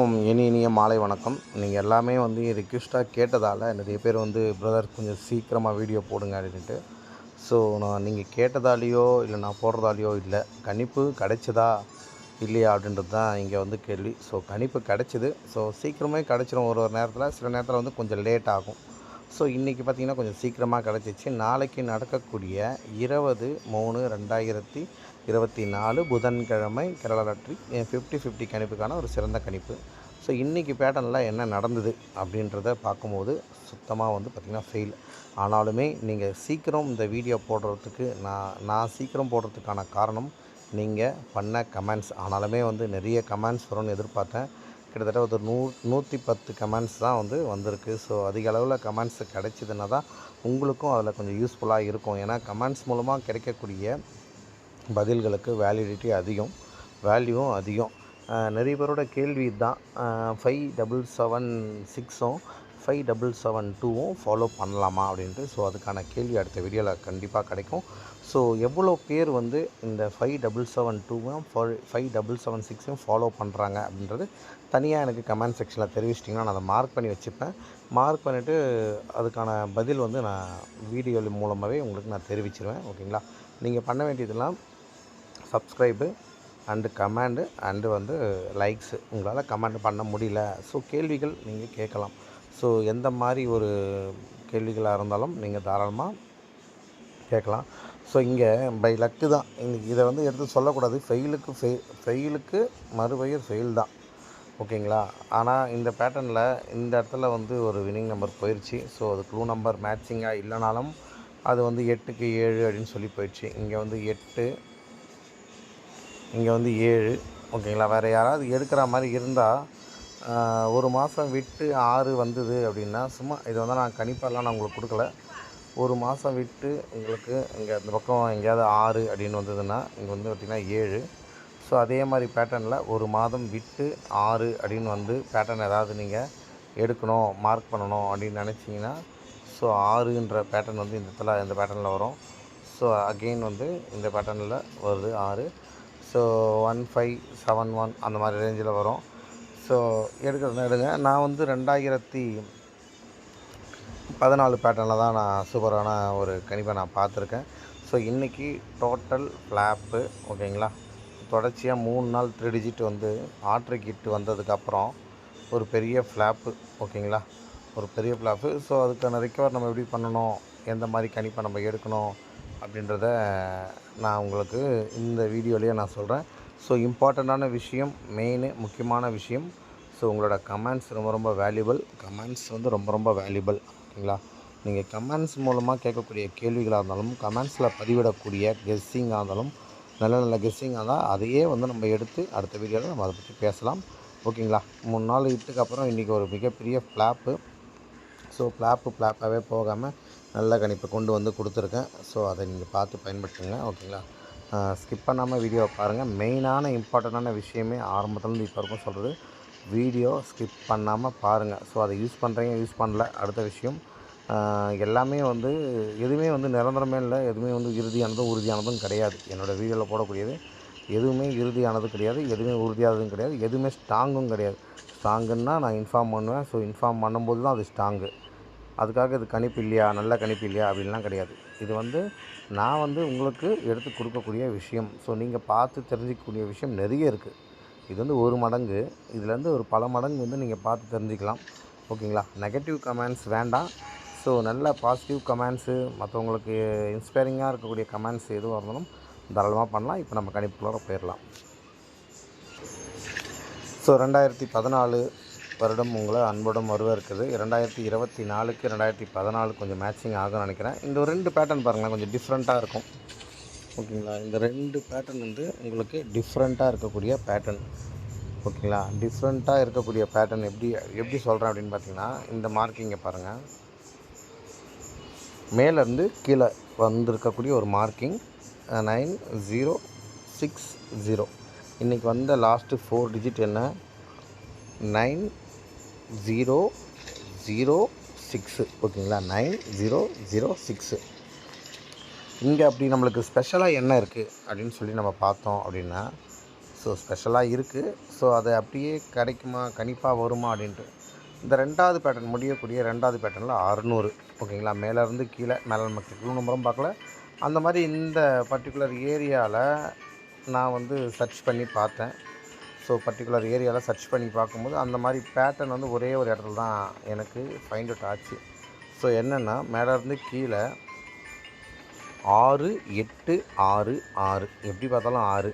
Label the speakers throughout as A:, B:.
A: இனி இனிய மாலை வணக்கம். நீங்கள் எல்லாமே வந்து ரிக்வெஸ்ட்டாக கேட்டதால் நிறைய பேர் வந்து பிரதர் கொஞ்சம் சீக்கிரமாக வீடியோ போடுங்க அப்படின்ட்டு ஸோ நான் நீங்கள் கேட்டதாலேயோ இல்லை நான் போடுறதாலேயோ இல்லை கணிப்பு கிடைச்சதா இல்லையா அப்படின்றது தான் இங்கே வந்து கேள்வி. ஸோ கணிப்பு கிடச்சிது. ஸோ சீக்கிரமே கிடச்சிரும் ஒரு ஒரு நேரத்தில். சில நேரத்தில் வந்து கொஞ்சம் லேட் ஆகும். ஸோ இன்றைக்கி பார்த்திங்கன்னா கொஞ்சம் சீக்கிரமாக கிடச்சிச்சு. நாளைக்கு நடக்கக்கூடிய இருபது மூணு ரெண்டாயிரத்தி இருபத்தி நாலு புதன்கிழமை கேரளா லாட்ரி. ஃபிஃப்டி ஃபிஃப்டி கணிப்புக்கான ஒரு சிறந்த கணிப்பு. ஸோ இன்றைக்கி பேட்டர்னில் என்ன நடந்தது அப்படின்றத பார்க்கும்போது சுத்தமாக வந்து பார்த்திங்கன்னா ஃபெயில் ஆனாலுமே நீங்கள் சீக்கிரம் இந்த வீடியோ போடுறதுக்கு நான் நான் சீக்கிரம் போடுறதுக்கான காரணம் நீங்கள் பண்ண கமெண்ட்ஸ் ஆனாலுமே வந்து நிறைய கமெண்ட்ஸ் வரும்னு எதிர்பார்த்தேன். கிட்டத்தட்ட ஒரு நூ நூற்றி பத்து கமெண்ட்ஸ் தான் வந்து வந்திருக்கு. ஸோ அதிக அளவில் கமெண்ட்ஸ் கிடைச்சிதுன்னா தான் உங்களுக்கும் அதில் கொஞ்சம் யூஸ்ஃபுல்லாக இருக்கும். ஏன்னா கமெண்ட்ஸ் மூலமாக கிடைக்கக்கூடிய பதில்களுக்கு வேலிடிட்டி அதிகம் வேல்யூவும் அதிகம். நிறைய பேரோட கேள்வி தான் ஃபைவ் டபுள் செவன் சிக்ஸும் ஃபைவ் டபுள் செவன் டூவும் ஃபாலோ பண்ணலாமா அப்படின்ட்டு ஸோ அதுக்கான கேள்வி அடுத்த வீடியோவில் கண்டிப்பாக கிடைக்கும். ஸோ எவ்வளோ பேர் வந்து இந்த ஃபைவ் டபுள் செவன் டூவும் ஃபைவ் டபுள் செவன் சிக்ஸையும் ஃபாலோ பண்ணுறாங்க அப்படின்றது தனியாக எனக்கு கமெண்ட் செக்ஷனில் தெரிவிச்சிட்டிங்கன்னா நான் அதை மார்க் பண்ணி வச்சுப்பேன். மார்க் பண்ணிவிட்டு அதுக்கான பதில் வந்து நான் வீடியோ மூலமாகவே உங்களுக்கு நான் தெரிவிச்சிருவேன். ஓகேங்களா நீங்கள் பண்ண வேண்டியதெல்லாம் சப்ஸ்கிரைபு அண்டு கமெண்டு அண்டு வந்து லைக்ஸு உங்களால் கமெண்ட் பண்ண முடியல. ஸோ கேள்விகள் நீங்கள் கேட்கலாம். ஸோ எந்த மாதிரி ஒரு கேள்விகளாக இருந்தாலும் நீங்கள் தாராளமாக கேட்கலாம். ஸோ இங்கே பை லக்கு தான். இன்றைக்கி இதை வந்து எடுத்து சொல்லக்கூடாது. ஃபெயிலுக்கு ஃபெய் ஃபெயிலுக்கு மறுபெயர் ஃபெயில் தான். ஓகேங்களா ஆனால் இந்த பேட்டர்னில் இந்த இடத்துல வந்து ஒரு வினிங் நம்பர் போயிடுச்சு ஸோ அது க்ளூ நம்பர் மேட்சிங்காக இல்லைனாலும் அது வந்து எட்டுக்கு ஏழு அப்படின்னு சொல்லி போயிடுச்சு இங்கே வந்து எட்டு இங்கே வந்து ஏழு. ஓகேங்களா? வேறு யாராவது எடுக்கிற மாதிரி இருந்தால் ஒரு மாதம் விட்டு ஆறு வந்தது அப்படின்னா சும்மா இது வந்து நான் கணிப்பெல்லாம் நான் உங்களுக்கு கொடுக்கல. ஒரு மாதம் விட்டு உங்களுக்கு இங்கே இந்த பக்கம் எங்கேயாவது ஆறு அப்படின்னு வந்ததுன்னா இங்கே வந்து பார்த்திங்கன்னா ஏழு. ஸோ அதே மாதிரி பேட்டர்னில் ஒரு மாதம் விட்டு ஆறு அப்படின்னு வந்து பேட்டர்ன் ஏதாவது நீங்கள் எடுக்கணும் மார்க் பண்ணணும் அப்படின்னு நினச்சிங்கன்னா ஸோ ஆறுன்ற பேட்டர்ன் வந்து இந்த இடத்துல இந்த பேட்டர்னில் வரும். ஸோ அகெயின் வந்து இந்த பேட்டர்னில் வருது ஆறு. So one five seven one அந்த மாதிரி ரேஞ்சில் வரும். ஸோ எடுக்கிறதுனா எடுங்க. நான் வந்து ரெண்டாயிரத்தி பதினாலு பேட்டர்னில் தான் நான் சூப்பரான ஒரு கணிப்பை நான் பார்த்துருக்கேன். ஸோ இன்றைக்கி டோட்டல் ஃப்ளாப்பு ஓகேங்களா தொடர்ச்சியாக மூணு நாள் த்ரீ டிஜிட் வந்து ஆட்ரு கிட்டு வந்ததுக்கப்புறம் ஒரு பெரிய ஃப்ளாப்பு ஓகேங்களா ஒரு பெரிய ஃப்ளாப்பு ஸோ அதுக்கான ரிக்கவர் நம்ம எப்படி பண்ணணும்? எந்த மாதிரி கணிப்பை நம்ம எடுக்கணும்? அப்படின்றத நான் உங்களுக்கு இந்த வீடியோலேயே நான் சொல்கிறேன். ஸோ இம்பார்ட்டண்ட்டான விஷயம் மெயின் முக்கியமான விஷயம். ஸோ உங்களோட கமெண்ட்ஸ் ரொம்ப ரொம்ப வேல்யூபிள் கமெண்ட்ஸ் வந்து ரொம்ப ரொம்ப வேல்யூபிள் ஓகேங்களா? நீங்கள் கமெண்ட்ஸ் மூலமாக கேட்கக்கூடிய கேள்விகளாக இருந்தாலும் கமெண்ட்ஸில் பதிவிடக்கூடிய கெஸ்ஸிங்காக இருந்தாலும் நல்ல நல்ல கெஸ்ஸிங்காக இருந்தால் அதையே வந்து நம்ம எடுத்து அடுத்த வீடியோவில் நம்ம அதை பற்றி பேசலாம். ஓகேங்களா? மூணு நாள் இட்டுக்கு அப்புறம் இன்றைக்கி ஒரு மிகப்பெரிய ஃப்ளாப்பு ஸோ ஃப்ளாப்பு ஃப்ளாப்பாகவே போகாமல் நல்ல கணிப்பை கொண்டு வந்து கொடுத்துருக்கேன். ஸோ அதை நீங்கள் பார்த்து பயன்படுத்துங்க. ஓகேங்களா? ஸ்கிப் பண்ணாமல் வீடியோவை பாருங்கள் மெயினான இம்பார்ட்டண்ட்டான விஷயமே ஆரம்பத்துலேருந்து இப்போ வரைக்கும் சொல்கிறது வீடியோ ஸ்கிப் பண்ணாமல் பாருங்கள் ஸோ அதை யூஸ் பண்ணுறீங்க யூஸ் பண்ணல. அடுத்த விஷயம் எல்லாமே வந்து எதுவுமே வந்து நிரந்தரமே இல்லை. எதுவுமே வந்து இறுதியானதும் உறுதியானதும் கிடையாது. என்னோடய வீடியோவில் போடக்கூடியது. எதுவுமே இறுதியானது கிடையாது. எதுவுமே உறுதியானதும் கிடையாது. எதுவுமே ஸ்ட்ராங்கும் கிடையாது. ஸ்ட்ராங்குன்னா நான் இன்ஃபார்ம் பண்ணுவேன். ஸோ இன்ஃபார்ம் பண்ணும்போது தான் அது ஸ்ட்ராங்கு அதுக்காக இது கணிப்பு இல்லையா நல்ல கணிப்பு இல்லையா அப்படின்லாம் கிடையாது. இது வந்து நான் வந்து உங்களுக்கு எடுத்து கொடுக்கக்கூடிய விஷயம். ஸோ நீங்கள் பார்த்து தெரிஞ்சிக்கக்கூடிய விஷயம் நிறைய இருக்குது இது வந்து ஒரு மடங்கு. இதுலேருந்து ஒரு பல மடங்கு வந்து நீங்கள் பார்த்து தெரிஞ்சுக்கலாம். ஓகேங்களா? நெகட்டிவ் கமெண்ட்ஸ் வேண்டாம். ஸோ நல்ல பாசிட்டிவ் கமெண்ட்ஸு மற்றவங்களுக்கு இன்ஸ்பைரிங்காக இருக்கக்கூடிய கமெண்ட்ஸ் எதுவாக இருந்தாலும் தாராளமாக பண்ணலாம். இப்போ நம்ம கணிப்புக்குள்ளார போயிடலாம். ஸோ ரெண்டாயிரத்தி பதினாலு வருடம் உங்களை அன்புடன் வரவேற்குது ரெண்டாயிரத்தி இருபத்தி நாலுக்கு ரெண்டாயிரத்தி பதினாலு கொஞ்சம் மேட்சிங் ஆகும்னு நினைக்கிறேன். இந்த ஒரு ரெண்டு பேட்டர்ன் பாருங்களேன் கொஞ்சம் டிஃப்ரெண்ட்டாக இருக்கும். ஓகேங்களா? இந்த ரெண்டு பேட்டர்ன் வந்து உங்களுக்கு டிஃப்ரெண்ட்டாக இருக்கக்கூடிய பேட்டர்ன் ஓகேங்களா? டிஃப்ரெண்ட்டாக இருக்கக்கூடிய பேட்டர்ன் எப்படி எப்படி சொல்கிறேன் அப்படின்னு பார்த்தீங்கன்னா இந்த மார்க்கிங்கை பாருங்கள் மேலேருந்து கீழே வந்திருக்கக்கூடிய ஒரு marking nine zero six zero இன்றைக்கி வந்த லாஸ்ட்டு ஃபோர் டிஜிட் என்ன? நைன் ஜீரோ ஜீரோ சிக்ஸு ஓகேங்களா? நைன் ஜீரோ ஜீரோ சிக்ஸு இங்கே அப்படி நம்மளுக்கு ஸ்பெஷலாக என்ன இருக்குது அப்படின்னு சொல்லி நம்ம பார்த்தோம் அப்படின்னா ஸோ ஸ்பெஷலாக இருக்குது ஸோ அது அப்படியே கிடைக்குமா? கணிப்பாக வருமா அப்படின்ட்டு. இந்த ரெண்டாவது பேட்டர்ன் முடியக்கூடிய ரெண்டாவது பேட்டர்னில் அறுநூறு. ஓகேங்களா? மேலேருந்து கீழே மேலே நமக்கு க்ளூ நம்பரும் பார்க்கல. அந்த மாதிரி இந்த பர்டிகுலர் ஏரியாவில் நான் வந்து சர்ச் பண்ணி பார்த்தேன். ஸோ பர்டிகுலர் ஏரியாவில் சர்ச் பண்ணி பார்க்கும்போது அந்த மாதிரி பேட்டர்ன் வந்து ஒரே ஒரு இடத்துல தான் எனக்கு ஃபைண்ட் அவுட் ஆச்சு. ஸோ என்னென்னா மேலேருந்து கீழே ஆறு எட்டு ஆறு ஆறு. எப்படி பார்த்தாலும் ஆறு.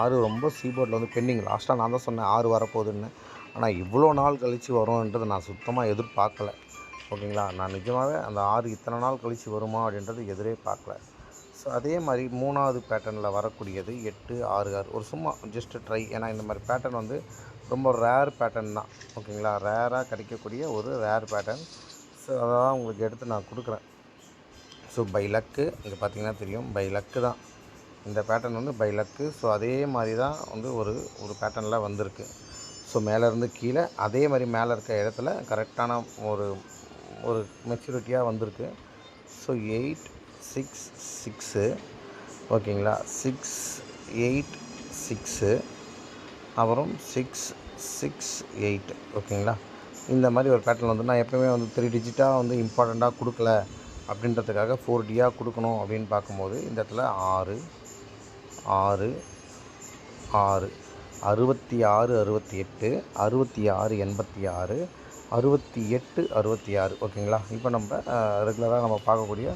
A: ஆறு ரொம்ப சீபோர்டில் வந்து பெண்டிங் லாஸ்ட்டாக நான் தான் சொன்னேன் ஆறு வரப்போகுதுன்னு. ஆனால் இவ்வளோ நாள் கழித்து வரும்ன்றது நான் சுத்தமாக எதிர்பார்க்கல. ஓகேங்களா? நான் நிஜமாகவே அந்த ஆறு இத்தனை நாள் கழித்து வருமா அப்படின்றது எதிரே பார்க்கல. ஸோ அதே மாதிரி மூணாவது பேட்டர்னில் வரக்கூடியது எட்டு ஆறு ஆறு. ஒரு சும்மா ஜஸ்ட் ட்ரை ஏன்னா இந்த மாதிரி பேட்டர்ன் வந்து ரொம்ப ரேர் பேட்டர்ன் தான். ஓகேங்களா ரேராக கிடைக்கக்கூடிய ஒரு ரேர் பேட்டர்ன் ஸோ அதை தான் உங்களுக்கு எடுத்து நான் கொடுக்குறேன். ஸோ பை லக்கு இங்கே பார்த்தீங்கன்னா தெரியும். பை லக்கு தான். இந்த பேட்டர்ன் வந்து பை லக்கு ஸோ அதே மாதிரி தான் வந்து ஒரு ஒரு பேட்டர்னில் வந்திருக்கு. ஸோ மேலேருந்து கீழே அதே மாதிரி மேலே இருக்க இடத்துல கரெக்டான ஒரு ஒரு மெச்சூரிட்டியாக வந்திருக்கு. ஸோ எயிட் சிக்ஸ் சிக்ஸு ஓகேங்களா? சிக்ஸ் எயிட் சிக்ஸு அப்புறம் சிக்ஸ் சிக்ஸ் எயிட் ஓகேங்களா? இந்த மாதிரி ஒரு பேட்டர்ன் வந்து நான் எப்போயுமே வந்து த்ரீ டிஜிட்டாக வந்து இம்பார்ட்டண்ட்டாக கொடுக்கல அப்படின்றதுக்காக ஃபோர் டியாக கொடுக்கணும் அப்படின்னு பார்க்கும்போது இந்த இடத்துல ஆறு ஆறு ஆறு. அறுபத்தி ஆறு அறுபத்தி எட்டு அறுபத்தி ஆறு எண்பத்தி ஆறு அறுபத்தி எட்டு அறுபத்தி ஆறு ஓகேங்களா? இப்போ நம்ம ரெகுலராக நம்ம பார்க்கக்கூடிய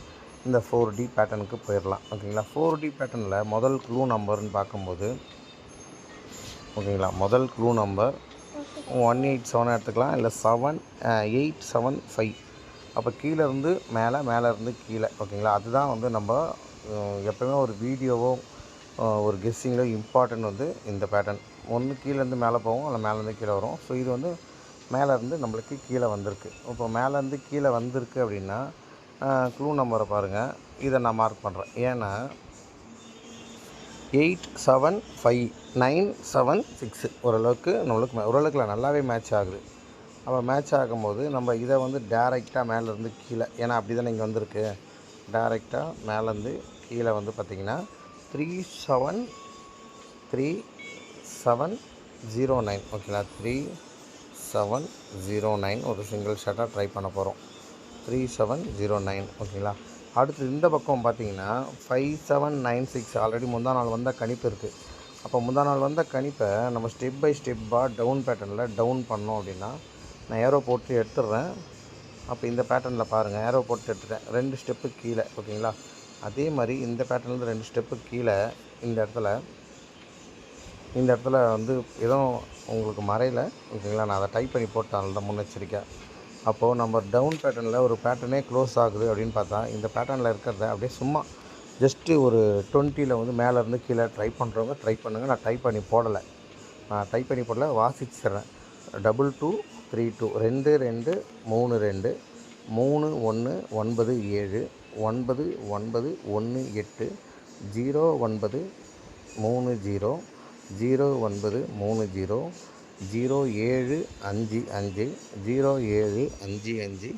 A: இந்த ஃபோர் டி பேட்டர்னுக்கு போயிடலாம். ஓகேங்களா? ஃபோர் டி பேட்டர்னில் முதல் க்ளூ நம்பர்னு பார்க்கும்போது ஓகேங்களா? முதல் clue number one eight seven எடுத்துக்கலாம். இல்லை செவன் எயிட் செவன் ஃபைவ் அப்போ கீழேருந்து மேலே மேலே இருந்து கீழே. ஓகேங்களா? அதுதான் வந்து நம்ம எப்போயுமே ஒரு வீடியோவோ ஒரு கெஸ்ஸிங்கிலோ இம்பார்ட்டன்ட் வந்து இந்த பேட்டர்ன் ஒன்று கீழேருந்து மேலே போவோம் இல்லை மேலேருந்து கீழே வரும். ஸோ இது வந்து மேலே இருந்து நம்மளுக்கு கீழே வந்திருக்கு. இப்போ மேலேருந்து கீழே வந்திருக்கு அப்படின்னா க்ளூ நம்பரை பாருங்கள் இதை நான் மார்க் பண்ணுறேன் ஏன்னா eight seven five nine seven six ஓரளவுக்கு நம்மளுக்கு மே- ஓரளவுக்கு இல்லை, நல்லாவே மேட்ச் ஆகுது. அப்போ மேட்ச் ஆகும்போது நம்ம இதை வந்து டேரெக்டாக மேலேருந்து கீழே ஏன்னா அப்படி தானே இங்கே வந்திருக்கு. டேரெக்டாக மேலேருந்து கீழே வந்து பார்த்திங்கன்னா three seven three seven zero nine ஓகேங்களா த்ரீ செவன் ஜீரோ நைன் ஒரு சிங்கிள் ஷாட்டாக ட்ரை பண்ண போகிறோம் த்ரீ செவன் ஜீரோ நைன் ஓகேங்களா? அடுத்து இந்த பக்கம் பார்த்தீங்கன்னா five seven nine six already முந்தா நாள் வந்த கணிப்பு இருக்குது அப்போ முந்தா நாள் வந்த கணிப்பை நம்ம ஸ்டெப் பை ஸ்டெப்பாக டவுன் பேட்டர்னில் டவுன் பண்ணோம் அப்படின்னா நான் ஏரோ போட்டு எடுத்துடுறேன். அப்போ இந்த பேட்டர்னில் பாருங்கள் ஏரோ போட்டு எடுத்துட்டேன். ரெண்டு ஸ்டெப்பு கீழே ஓகேங்களா? அதே மாதிரி இந்த பேட்டர்ன்லேருந்து ரெண்டு ஸ்டெப்பு கீழே இந்த இடத்துல இந்த இடத்துல வந்து எதுவும் உங்களுக்கு மறையலை ஓகேங்களா? நான் அதை டைப் பண்ணி போட்டேன் தான் முன்னெச்சரிக்கை. அப்போது நம்ம டவுன் பேட்டர்னில் ஒரு பேட்டர்னே க்ளோஸ் ஆகுது அப்படின்னு பார்த்தா இந்த பேட்டர்னில் இருக்கிறத அப்படியே சும்மா ஜஸ்ட்டு ஒரு டுவெண்ட்டியில் வந்து மேலேருந்து கீழே ட்ரை பண்ணுறவங்க ட்ரை பண்ணுங்கள் நான் டைப் பண்ணி போடலை. நான் டைப் பண்ணி போடல வாசிச்சிட்றேன். டபுள் டூ த்ரீ டூ ரெண்டு ரெண்டு மூணு ரெண்டு. மூணு ஒன்று ஒன்பது ஏழு. ஒன்பது ஒன்பது ஒன்று எட்டு. ஜீரோ ஒன்பது மூணு ஜீரோ. ஜீரோ ஒன்பது மூணு ஜீரோ. ஜீரோ ஏழு அஞ்சு அஞ்சு ஜீரோ ஏழு அஞ்சு அஞ்சு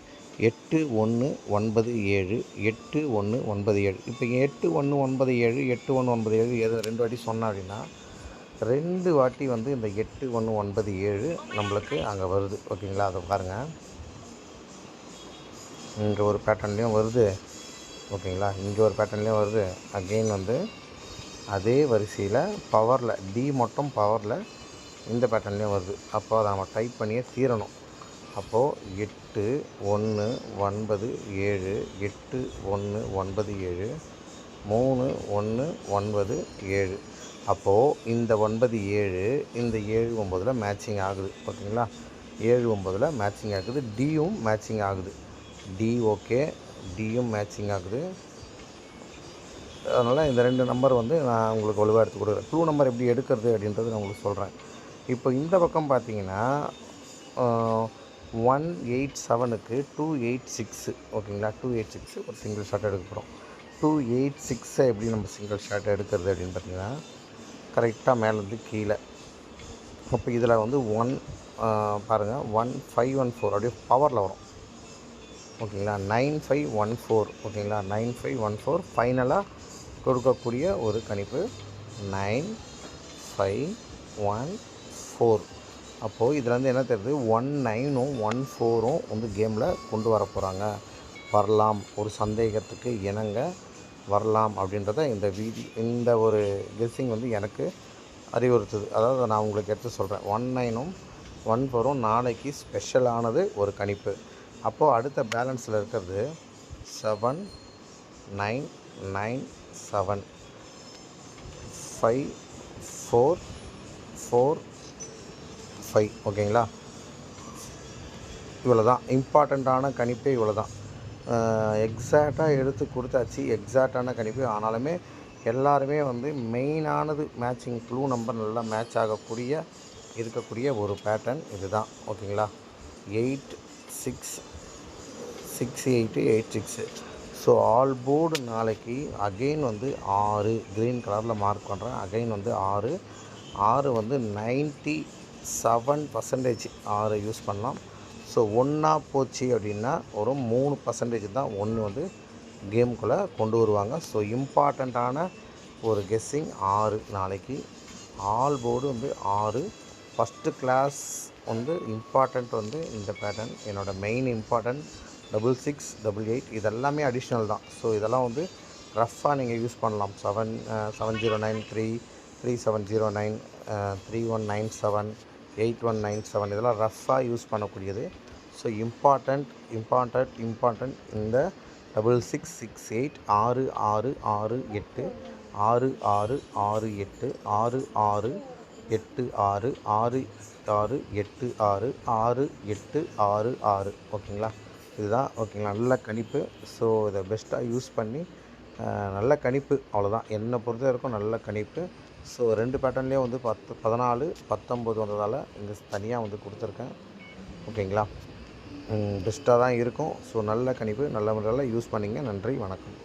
A: எட்டு ஒன்று ஒன்பது ஏழு எட்டு ஒன்று ஒன்பது ஏழு. இப்போ எட்டு ஒன்று ஒன்பது ஏழு எட்டு ஒன்று ஒன்பது ஏழு எது ரெண்டு வாட்டி சொன்னேன் அப்படின்னா ரெண்டு வாட்டி வந்து இந்த எட்டு ஒன்று ஒன்பது ஏழு நம்மளுக்கு அங்கே வருது. ஓகேங்களா? அதை பாருங்கள் இங்கே ஒரு பேட்டர்ன்லேயும் வருது. ஓகேங்களா? இங்கே ஒரு பேட்டர்ன்லேயும் வருது. அகெயின் வந்து அதே வரிசையில் பவரில் டி மட்டும் பவரில் இந்த பேட்டர்ன்லேயும் வருது. அப்போ அதை நம்ம டைப் பண்ணியே தீரணும். அப்போது எட்டு ஒன்று ஒன்பது ஏழு எட்டு ஒன்று ஒன்பது ஏழு மூணு ஒன்று ஒன்பது ஏழு. அப்போது இந்த ஒன்பது ஏழு இந்த ஏழு ஒம்பதில் மேட்சிங் ஆகுது. ஓகேங்களா? ஏழு ஒம்பதில் மேட்சிங் ஆகுது. டியும் மேட்சிங் ஆகுது. டி ஓகே டியும் மேட்சிங் ஆகுது. அதனால் இந்த ரெண்டு நம்பர் வந்து நான் உங்களுக்கு வலுவாக எடுத்து கொடுக்குறேன். டூ நம்பர் எப்படி எடுக்கிறது அப்படின்றது நான் உங்களுக்கு சொல்கிறேன் இப்போ இந்த பக்கம் பார்த்தீங்கன்னா ஒன் எயிட் செவனுக்கு டூ எயிட் சிக்ஸு ஓகேங்களா? டூ எயிட் சிக்ஸு ஒரு சிங்கிள் ஷாட் எடுக்க போகிறோம் டூ எயிட் சிக்ஸை எப்படி நம்ம சிங்கிள் ஷாட் எடுக்கிறது அப்படின்னு பார்த்தீங்கன்னா கரெக்டாக மேலேருந்து கீழே. அப்போ இதில் வந்து ஒன் பாருங்கள் ஒன் ஃபைவ் ஒன் ஃபோர் அப்படியே பவரில் வரும். ஓகேங்களா? நைன் ஃபைவ் ஒன் ஃபோர் ஓகேங்களா? நைன் ஃபைவ் ஒன் ஃபோர் ஃபைனலாக கொடுக்கக்கூடிய ஒரு கணிப்பு. நைன் ஃபைவ் ஒன் ஃபோர் அப்போது இதில் வந்து என்ன தெரியுது? ஒன் நைனும் ஒன் ஃபோரும் வந்து கேமில் கொண்டு வர போகிறாங்க வரலாம். ஒரு சந்தேகத்துக்கு இணங்க வரலாம் அப்படின்றத இந்த வீதி இந்த ஒரு கெஸ்ஸிங் வந்து எனக்கு அறிவுறுத்துது. அதாவது நான் உங்களுக்கு எடுத்து சொல்கிறேன் ஒன் நைனும் ஒன் ஃபோரும் நாளைக்கு ஸ்பெஷலானது ஒரு கணிப்பு. அப்போது அடுத்த பேலன்ஸில் இருக்கிறது seven nine nine seven five four four five ஓகேங்களா இவ்வளோ தான் இம்பார்ட்டண்ட்டான கணிப்பே இவ்வளோ தான் எக்ஸாக்டாக எடுத்து கொடுத்தாச்சு. எக்ஸாக்டான கணிப்பு. ஆனாலுமே எல்லாருமே வந்து மெயினானது மேட்சிங் ப்ளூ நம்பர் நல்லா மேட்ச் ஆகக்கூடிய இருக்கக்கூடிய ஒரு பேட்டர்ன் இதுதான். ஓகேங்களா eight six six eight eight six so all board நாளைக்கு அகெயின் வந்து ஆறு. க்ரீன் கலரில் மார்க் பண்ணுறேன் அகைன் வந்து ஆறு. ஆறு வந்து நைன்ட்டி செவன் பர்சன்டேஜ் ஆறு யூஸ் பண்ணலாம். ஸோ ஒன்றா போச்சு அப்படின்னா ஒரு மூணு பர்சன்டேஜ் தான் ஒன்று வந்து கேமுக்குள்ளே கொண்டு வருவாங்க. ஸோ இம்பார்ட்டண்ட்டான ஒரு கெஸ்ஸிங் ஆறு நாளைக்கு. ஆல் போர்டு வந்து ஆறு. ஃபஸ்ட்டு கிளாஸ் வந்து இம்பார்ட்டண்ட் வந்து இந்த பேட்டர்ன் என்னோடய main important double six double eight இதெல்லாமே அடிஷ்னல் தான். ஸோ இதெல்லாம் வந்து ரஃப்பாக நீங்கள் யூஸ் பண்ணலாம். Seven seven zero nine three three seven zero nine three one nine seven eight one nine seven இதெல்லாம் ரஃப்பாக யூஸ் பண்ணக்கூடியது. ஸோ இம்பார்ட்டண்ட் இம்பார்ட்டண்ட் இம்பார்ட்டண்ட் இந்த டபுள் சிக்ஸ் சிக்ஸ் எயிட் ஆறு ஆறு ஆறு எட்டு ஆறு ஆறு ஆறு எட்டு ஆறு ஆறு எட்டு ஆறு ஆறு ஆறு எட்டு ஆறு ஆறு எட்டு ஆறு ஆறு. ஓகேங்களா? இதுதான் ஓகேங்களா? நல்ல கணிப்பு. ஸோ இதை பெஸ்ட்டாக யூஸ் பண்ணி நல்ல கணிப்பு. அவ்வளோதான் என்னை பொறுத்த வரைக்கும் நல்ல கணிப்பு. ஸோ ரெண்டு பேட்டர்ன்லேயும் வந்து பத்து பதினாலு பத்தொம்போது வந்ததால் இங்கே தனியாக வந்து கொடுத்துருக்கேன். ஓகேங்களா? பெஸ்ட்டாக தான் இருக்கும். ஸோ நல்ல கணிப்பு நல்ல முறையில் யூஸ் பண்ணிங்க. நன்றி வணக்கம்.